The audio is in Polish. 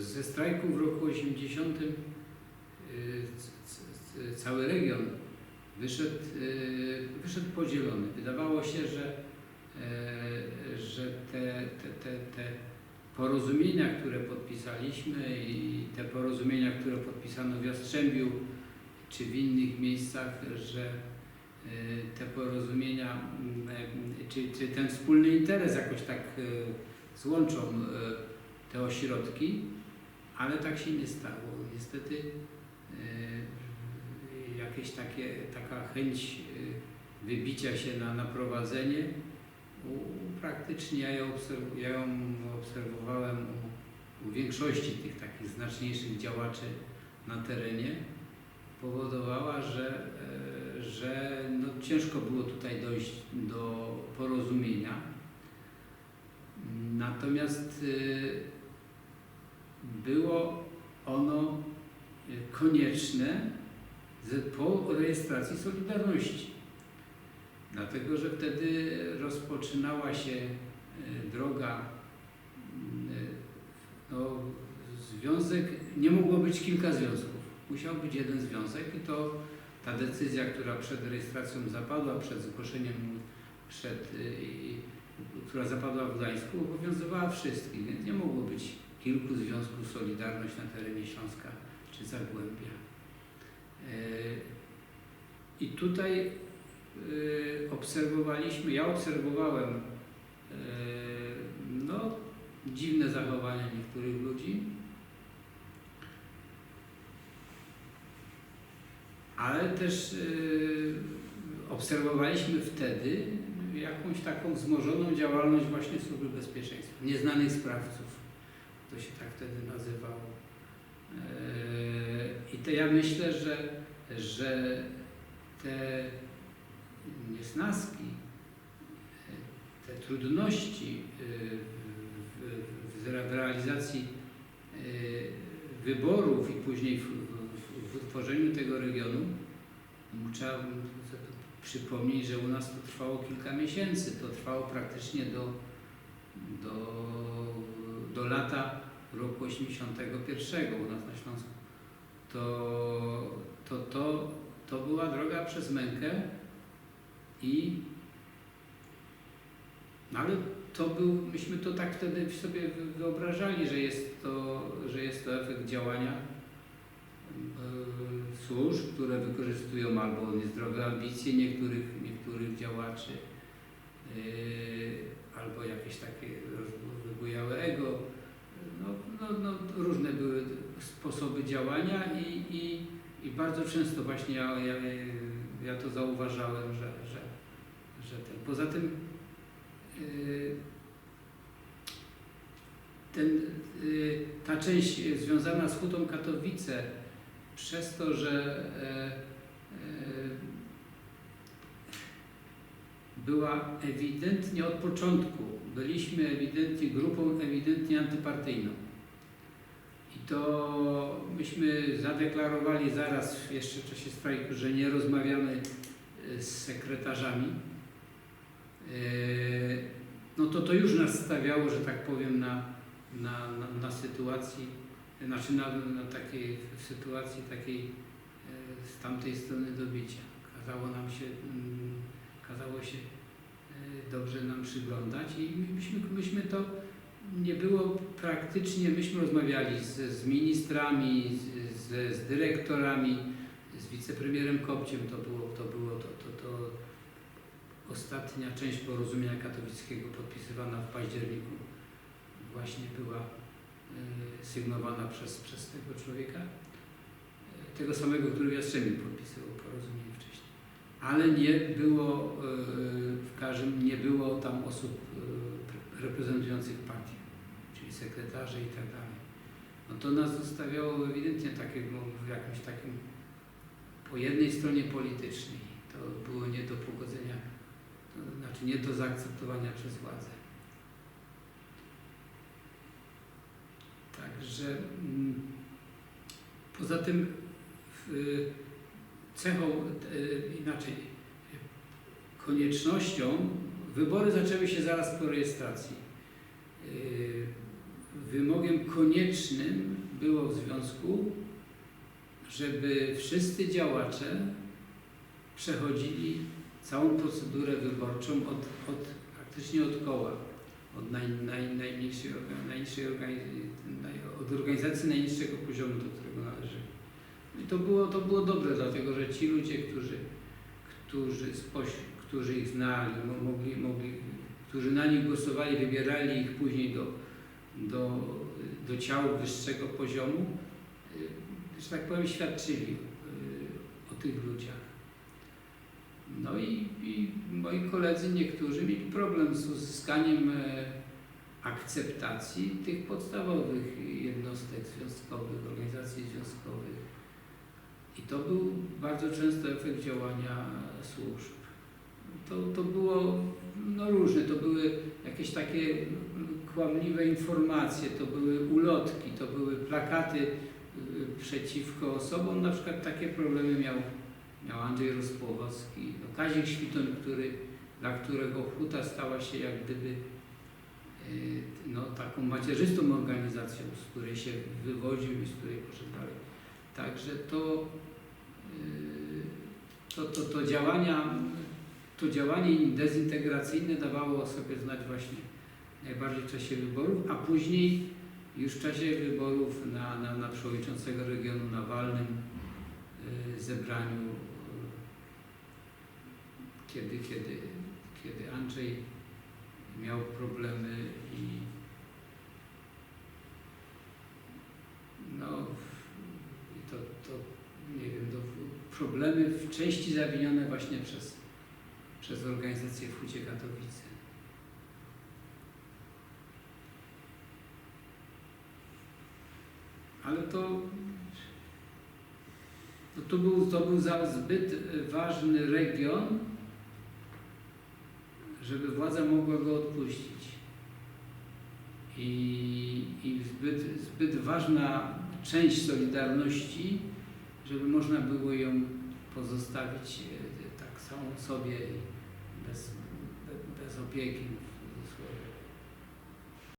ze strajku w roku 80 y, cały region wyszedł, y, wyszedł podzielony. Wydawało się, że, e, że te, te, te, te porozumienia, które podpisaliśmy i te porozumienia, które podpisano w Jastrzębiu czy w innych miejscach, że e, te porozumienia, e, czy, czy ten wspólny interes jakoś tak złączą te ośrodki, ale tak się nie stało. Niestety e, jakieś takie, taka chęć e, wybicia się na, na prowadzenie u, praktycznie ja ją, obserw- ja ją obserwowałem u, u większości tych takich znaczniejszych działaczy na terenie powodowała, że, e, że no, ciężko było tutaj dojść do porozumienia. Natomiast było ono y, konieczne po rejestracji Solidarności. Dlatego, że wtedy rozpoczynała się y, droga, y, no, związek, nie mogło być kilka związków, musiał być jeden związek i to ta decyzja, która przed rejestracją zapadła, przed zgłoszeniem, przed, która zapadła w Gdańsku, obowiązywała wszystkich, więc nie mogło być kilku związków Solidarność na terenie Śląska czy Zagłębia. E, I tutaj e, obserwowaliśmy, ja obserwowałem e, no, dziwne zachowania niektórych ludzi, ale też obserwowaliśmy wtedy jakąś taką wzmożoną działalność właśnie służby bezpieczeństwa, nieznanych sprawców, to się tak wtedy nazywało. E, I to ja myślę, że, że te niesnaski, e, te trudności y, w, w, realizacji y, wyborów i później w, w, w utworzeniu tego regionu, trzeba przypomnieć, że u nas to trwało kilka miesięcy. To trwało praktycznie do, do, do lata roku 81 u nas na Śląsku. To, to, to, to była droga przez mękę i no ale to był, myśmy to tak wtedy sobie wyobrażali, że jest to, że jest to efekt działania e, służb, które wykorzystują albo niezdrowe ambicje niektórych, niektórych działaczy, e, albo jakieś takie wybujałe ego. No, no, no, różne były sposoby działania i, i, i bardzo często właśnie ja, ja, ja to zauważałem, że, że, że ten. Poza tym y, ten, y, ta część związana z Hutą Katowice przez to, że e, e, była ewidentnie od początku, byliśmy ewidentnie grupą ewidentnie antypartyjną. I to myśmy zadeklarowali zaraz jeszcze w czasie strajku, że nie rozmawiamy e, z sekretarzami. E, No to to już nas stawiało, że tak powiem, na, na, na, na sytuacji, znaczy na, na takiej w sytuacji takiej e, z tamtej strony dobicia. Kazało nam się, mm, kazało się dobrze nam przyglądać i myśmy, myśmy to nie było praktycznie, myśmy rozmawiali z, z ministrami, z, z, dyrektorami, z wicepremierem Kopciem, to było to, było to, to, to ostatnia część porozumienia katowickiego podpisywana w październiku właśnie była e, sygnowana przez, przez tego człowieka, e, tego samego, który w Jastrzębiu podpisywał porozumienie wcześniej. Ale nie było, e, w każdym nie było tam osób e, reprezentujących partię, czyli sekretarzy i tak dalej. No to nas zostawiało ewidentnie takiego, w jakimś takim, po jednej stronie politycznej. To było nie do pogodzenia, to znaczy nie do zaakceptowania przez władzę. Także mm, poza tym w, cechą, e, inaczej, koniecznością, wybory zaczęły się zaraz po rejestracji. E, wymogiem koniecznym było w związku, żeby wszyscy działacze przechodzili całą procedurę wyborczą od, od praktycznie od koła, od naj, naj, najmniejszej, od organizacji najniższego poziomu, do którego należy. I to było, to było dobre, dlatego że ci ludzie, którzy, którzy, którzy ich znali, mo- mogli, mogli, którzy na nich głosowali, wybierali ich później do, do, do ciał wyższego poziomu, y, że tak powiem, świadczyli y, o tych ludziach. No i, i moi koledzy niektórzy mieli problem z uzyskaniem e, akceptacji tych podstawowych jednostek związkowych, organizacji związkowych. I to był bardzo często efekt działania służb. To, to było no, różne, to były jakieś takie kłamliwe informacje, to były ulotki, to były plakaty y, przeciwko osobom. Na przykład takie problemy miał, miał Andrzej Rospłowowski, no, Kazik Świtoń, który, dla którego Huta stała się jak gdyby y, no, taką macierzystą organizacją, z której się wywodził i z której poszedł dalej. Także to, to, to, to działania, to działanie dezintegracyjne dawało o sobie znać właśnie najbardziej w czasie wyborów, a później już w czasie wyborów na, na, na przewodniczącego regionu na walnym y, zebraniu, y, kiedy, kiedy, kiedy Andrzej miał problemy i no i to, to nie wiem, to problemy w części zawinione właśnie przez, przez organizację w Hucie Katowice. Ale to, to, to, był, to był za zbyt ważny region, żeby władza mogła go odpuścić. I, i zbyt, zbyt ważna część Solidarności, żeby można było ją pozostawić e, tak samą sobie bez, bez, bez opieki.